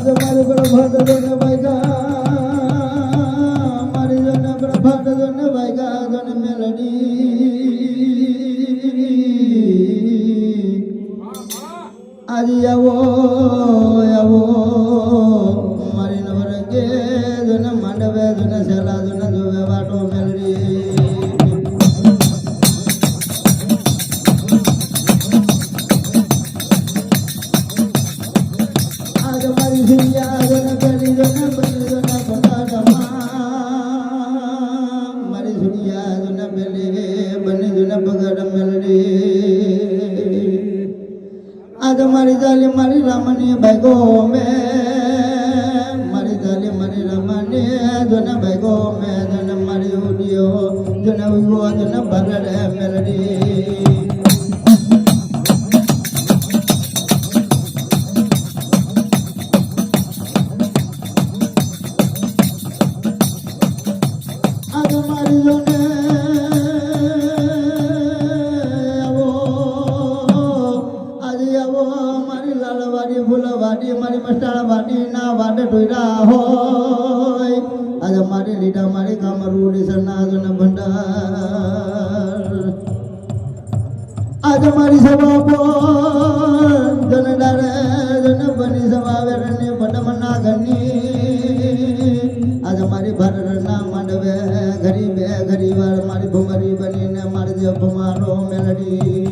আজ আমার প্রভাত জন বাইগা আমার জন প্রভাত জন বাইগা জন মেলডি আজ যাবো যাবো মারিন ভরে জন মান্ডবে জন সেলা জন দুবে বাটো মেলড়ি પેલી બની જોને પગાડ મેલડી આજ મારી જાલી મારી રામની ભાઈગો મે મારી જાલી મારી રામની જોને ભાઈગો મે જોને મારી ઉડિયો, જોને ઉગો જોને ભગડે મેલડી મારી મસ્ટાળ વાડી ના વાડે ઢોયરા હોય. આજે મારી સભા પર જન ડારે બની સભા વેરની પટમના ઘરની. આજે મારી ભારતના માંડવે, ગરીબે ગરીવાર મારી ભમરી બનીને મારી જે ભમારો મેલડી.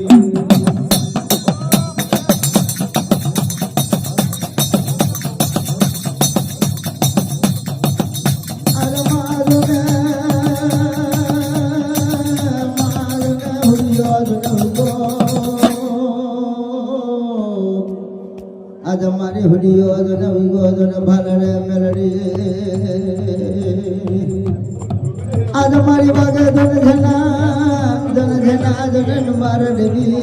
આજ મારી હુડિયો જન વિગો જન ભાલડે મેલડી આજ મારી બાગે જન જના જન જના જન માર દેવી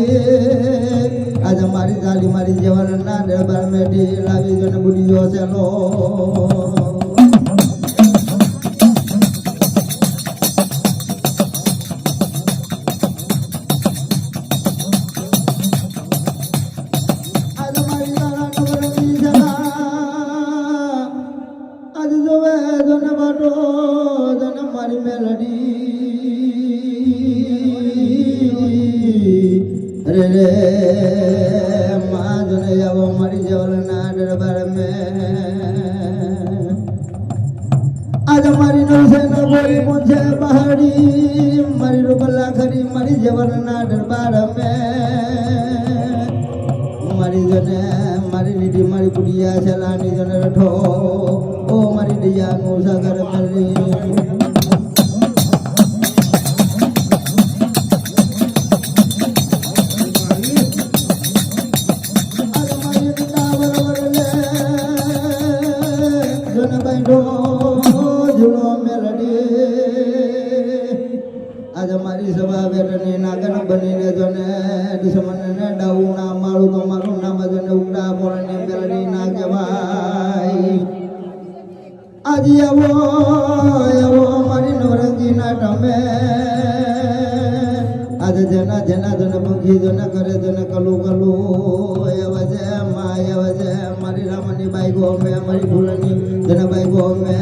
આજ મારી જાલી મારી જેવર ના દરબાર મેટી લાવી જન બુડિયો સેલો Verme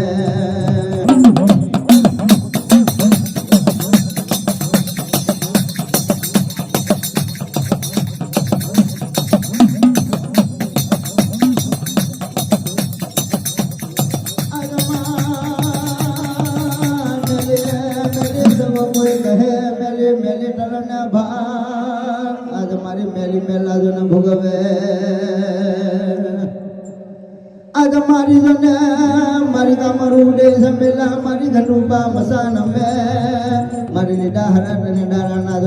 है ઘટુબા મસાન મે મારી લીડા હરાટ ને ડારાના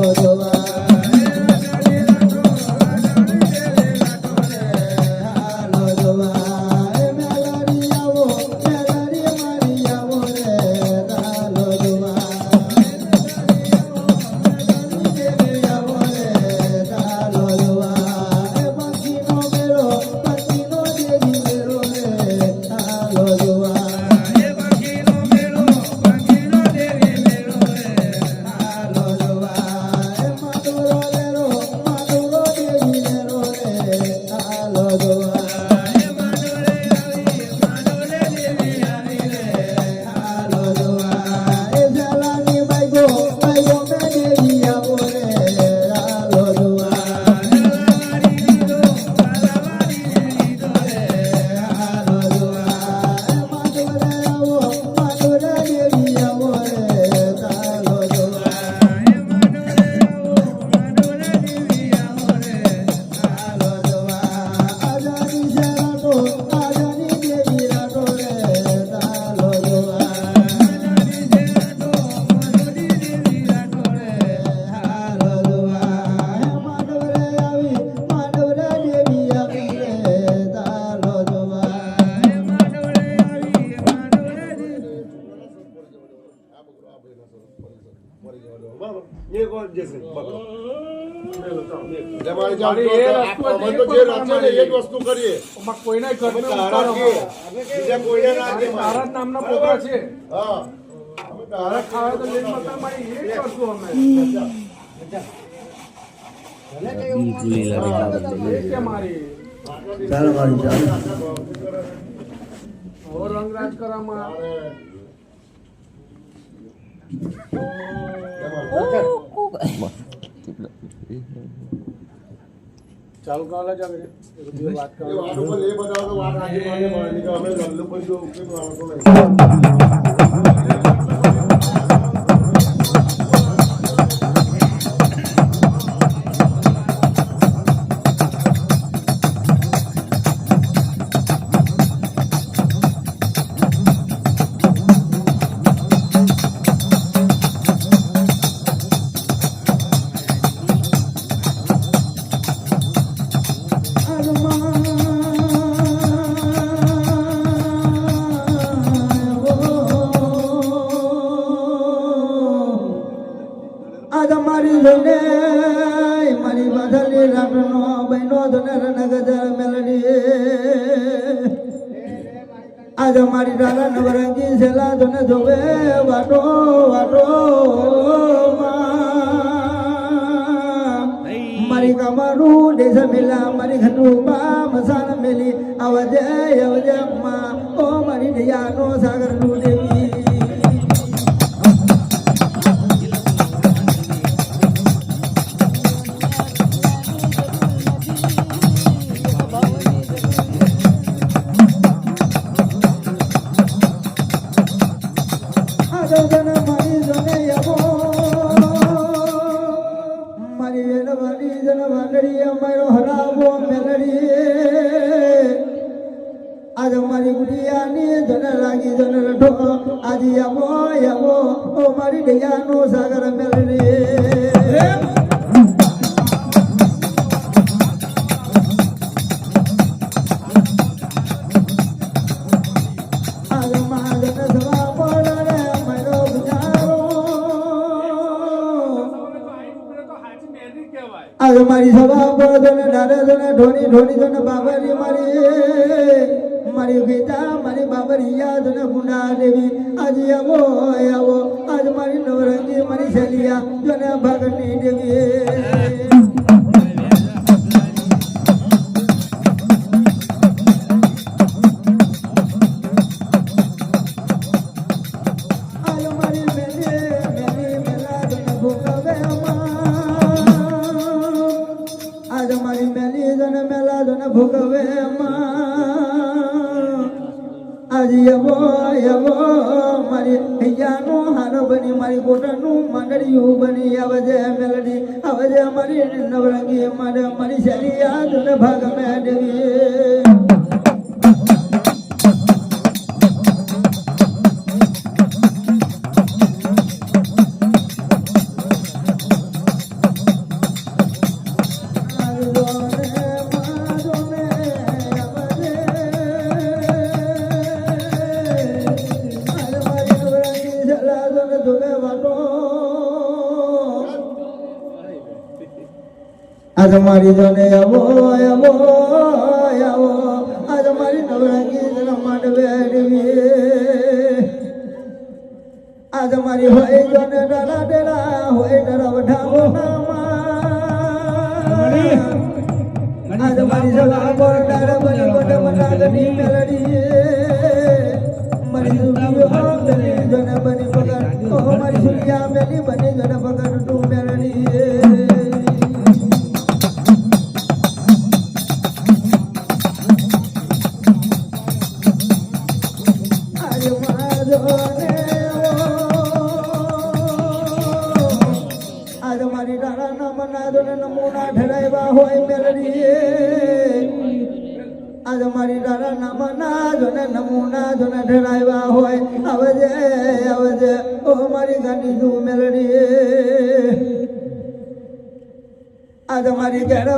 todo. એ જે વસ્તુ કરીએ. આમાં કોઈને ઘરને ઉતારો બીજા કોઈને ના અમારે. છીએ નામના પોતા છે. હા. અમે તારા ખાવા તો લઈને મતા મારી એ જ કરશું અમે. રંગરાજ કરવામાં ચાલુ કરવા એ કરો વાત એ બધા વાત આજે માને મળે કે અમે લલ્લુભાઈ જો આજ મારી દાદા નવરંગી છેલા તને જોવે. વાટો વાટો. મારી કમરું દેશ મેલા મારી ઘટું બા મસાન મેલી. આવજે આવજે માં ઓ મારી દયાનો સાગરનું દેવી. મારી સભા તને દાદા જને ઢોની ઢોની જને બાબરી મારી. મારી ગીતા મારી બાબરી યાદ ને ગુંડા દેવી. આજે આવો આવો. આજ મારી નવરંગી, મારી શેલિયા જને ભગની દેવી. මරි නවරගේ මඩ මරි ශරියා දුන භග මැඩවේ આજ મારી જોને આવો આવો આવો. આજ મારી નવરાગી જન માંડવે દેવી આજ મારી હોય જોને ડરા ડરા હોય ડરા વઢાવો આજ મારી જલા પર ડર બની બને મનાગની મેલડી મારી સુનિયો મેલી જોને બની પગર ઓ મારી સુનિયા મેલી બની જોને પગર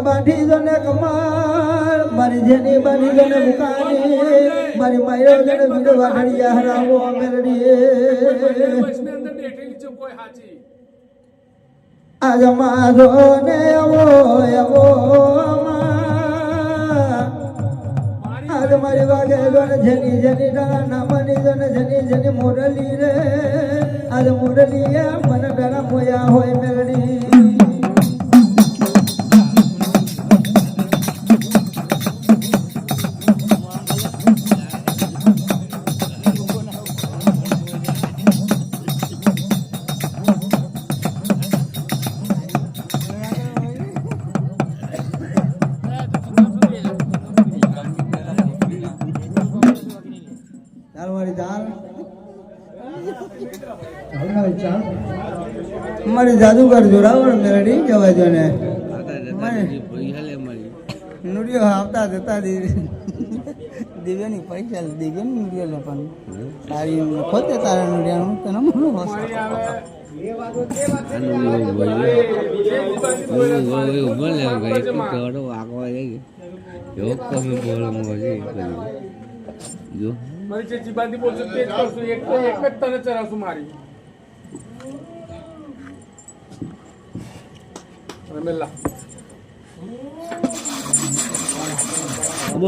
બાંધી જોને કમાલ. મારી જેની બની જોને બુકાની મારી માયરો જોને વિડો વાઢડિયા હરાવો અમે રડીએ આજ મારો ને આવો આવો મારી વાગે જોને જેની જેની ડાના મની જોને જેની જેની મોરલી રે. આજ મોરલી મને ડરા મોયા હોય મેલડી મારી જાદુગર જોડાવો ને મેલડી જવા જો ને. નુડિયો આવતા જતા દિવ્યની પૈસા દિવ્યાની નુડિયો પણ. તારી ખોતે તારા નુડિયાનું તને મારી આવે મારી જે જીબાથી બોલશે તે જ કરશું એક એક જ તને ચરાવશું મારી. બહુ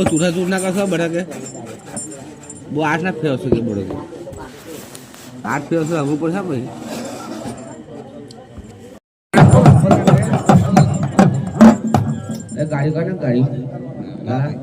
ચૂઠા ચૂઠ ના કરશો બધા કે બહુ આઠ ના ફેરવશો કે બડો કે આઠ ફેરવશો હમું પડશે ભાઈ એ ગાડી કાઢે ગાડી હા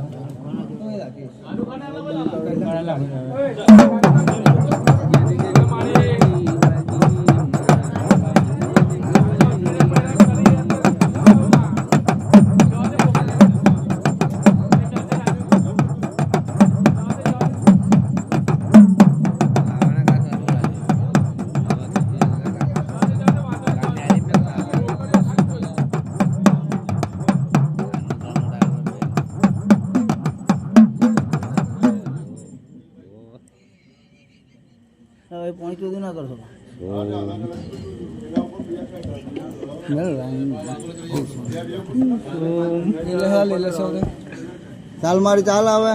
ચાલ મારી ચાલ આવે.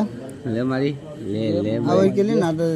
લે મારી. લે લે આવે કેટલી ના